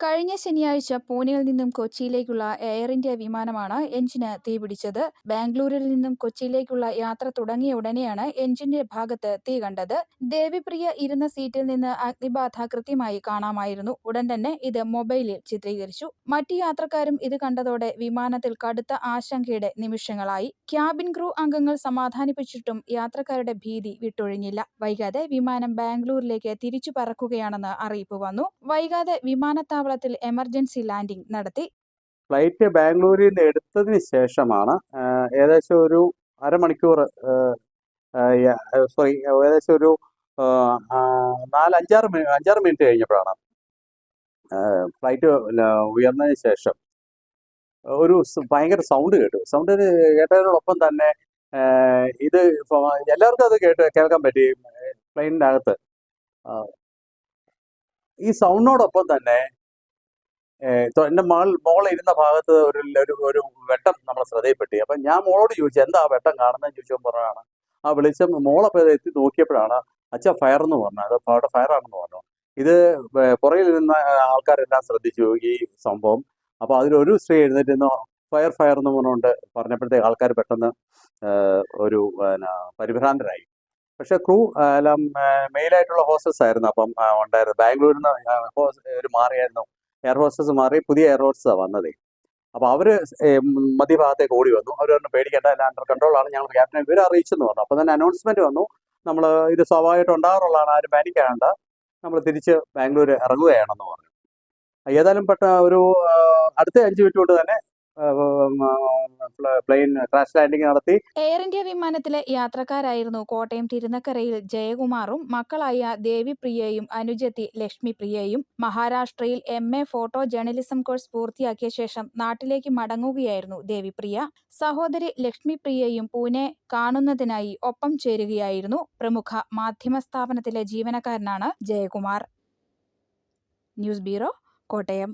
കഴിഞ്ഞ ശനിയാഴ്ച പൂനെയിൽ നിന്നും കൊച്ചിയിലേക്കുള്ള എയർ ഇന്ത്യ വിമാനമാണ് എഞ്ചിന് തീപിടിച്ചത് ബാംഗ്ലൂരിൽ നിന്നും കൊച്ചിയിലേക്കുള്ള യാത്ര തുടങ്ങിയ ഉടനെയാണ് എഞ്ചിന്റെ ഭാഗത്ത് തീ കണ്ടത്. ദേവിപ്രിയ ഇരുന്ന സീറ്റിൽ നിന്ന് അഗ്നിബാധ കൃത്യമായി കാണാമായിരുന്നു. ഉടൻ തന്നെ ഇത് മൊബൈലിൽ ചിത്രീകരിച്ചു. മറ്റു യാത്രക്കാരും ഇത് കണ്ടതോടെ വിമാനത്തിൽ കടുത്ത ആശങ്കയുടെ നിമിഷങ്ങളായി. ക്യാബിൻ ക്രൂ അംഗങ്ങൾ സമാധാനിപ്പിച്ചിട്ടും യാത്രക്കാരുടെ ഭീതി വിട്ടൊഴിഞ്ഞില്ല. വൈകാതെ വിമാനം ബാംഗ്ലൂരിലേക്ക് തിരിച്ചു പറക്കുകയാണെന്ന് അറിയിപ്പ് വന്നു. വൈകാതെ വിമാനത്താവളം വിമാനത്താവളത്തിൽ എമർജൻസി ലാൻഡിംഗ് നടത്തി. ഫ്ലൈറ്റ് ബാംഗ്ലൂരിൽ നിന്ന് എടുത്തതിന് ശേഷമാണ് ഏകദേശം ഒരു അരമണിക്കൂർ സോറി ഏകദേശം ഒരു നാല് അഞ്ചാറ് അഞ്ചാറ് മിനിറ്റ് കഴിഞ്ഞപ്പോഴാണ് ഫ്ലൈറ്റ് ഉയർന്നതിന് ശേഷം. ഒരു ഭയങ്കര സൗണ്ട് കേട്ടു. സൗണ്ട് കേട്ടതിനോടൊപ്പം തന്നെ ഇത് എല്ലാവർക്കും അത് കേട്ട് കേൾക്കാൻ പറ്റി പ്ലെയിനിന്റെ അകത്ത് ഈ സൗണ്ടിനോടൊപ്പം തന്നെ എന്റെ മകൾ മോൾ ഇരുന്ന ഭാഗത്ത് ഒരു ഒരു ഒരു വെട്ടം നമ്മളെ ശ്രദ്ധയിൽപ്പെട്ടി. അപ്പം ഞാൻ മോളോട് ചോദിച്ചു എന്താ ആ വെട്ടം കാണുന്നതെന്ന് ചോദിച്ചപ്പോൾ പറഞ്ഞതാണ് ആ വെളിച്ചം മോളപ്പോൾ എത്തി നോക്കിയപ്പോഴാണ് അച്ഛ ഫയർ എന്ന് പറഞ്ഞു അത് അവിടെ ഫയർ ആണെന്ന് പറഞ്ഞു. ഇത് പുറകിൽ ഇരുന്ന ആൾക്കാരെല്ലാം ശ്രദ്ധിച്ചു ഈ സംഭവം. അപ്പോൾ അതിലൊരു സ്ത്രീ എഴുന്നേറ്റ് ഫയർ ഫയർ എന്ന് പറഞ്ഞുകൊണ്ട് പറഞ്ഞപ്പോഴത്തേക്ക് ആൾക്കാർ പെട്ടെന്ന് ഒരു പരിഭ്രാന്തരായി. പക്ഷെ ക്രൂ എല്ലാം മെയിലായിട്ടുള്ള ഹോസ്റ്റസ് ആയിരുന്നു. അപ്പം ഉണ്ടായിരുന്നു ബാംഗ്ലൂരിൽ നിന്ന് ഒരു മാറിയായിരുന്നു. എയർ ഹോസ്റ്റസ് മാറി പുതിയ എയർ ഹോസ്റ്റസാണ് വന്നത്. അപ്പോൾ അവർ മധ്യഭാഗത്തേക്ക് ഓടി വന്നു. അവർ പറഞ്ഞു പേടിക്കേണ്ട എല്ലാം അണ്ടർ കൺട്രോളാണ് ഞങ്ങൾ ക്യാപ്റ്റനെ അറിയിച്ചു എന്ന് പറഞ്ഞു. അപ്പോൾ തന്നെ അനൗൺസ്മെന്റ് വന്നു. നമ്മൾ ഇത് സ്വാഭാവികമായിട്ട് ഉണ്ടാകാറുള്ളതാണ്. ആരും പാനിക്കാണ്ട് നമ്മൾ തിരിച്ച് ബാംഗ്ലൂർ ഇറങ്ങുകയാണെന്ന് പറഞ്ഞു. ഏതായാലും പെട്ട ഒരു അടുത്ത അഞ്ച് മിനിറ്റ് കൊണ്ട് തന്നെ പ്ലെയിൻ ക്രാഷ് ലാൻഡിംഗ് നടത്തി. എയർ ഇന്ത്യ വിമാനത്തിലെ യാത്രക്കാരായിരുന്നു കോട്ടയം തിരുനക്കരയിൽ ജയകുമാറും മക്കളായ ദേവിപ്രിയയും അനുജത്തി ലക്ഷ്മിപ്രിയയും മഹാരാഷ്ട്രയിൽ M A photo journalism course പൂർത്തിയാക്കിയ ശേഷം നാട്ടിലേക്ക് മടങ്ങുകയായിരുന്നു ദേവിപ്രിയ സഹോദരി ലക്ഷ്മിപ്രിയയും പൂനെ കാണുന്നതിനായി ഒപ്പം ചേരുകയായിരുന്നു പ്രമുഖ മാധ്യമ സ്ഥാപനത്തിലെ ജീവനക്കാരനാണ് ജയകുമാർ. News bureau Kottayam.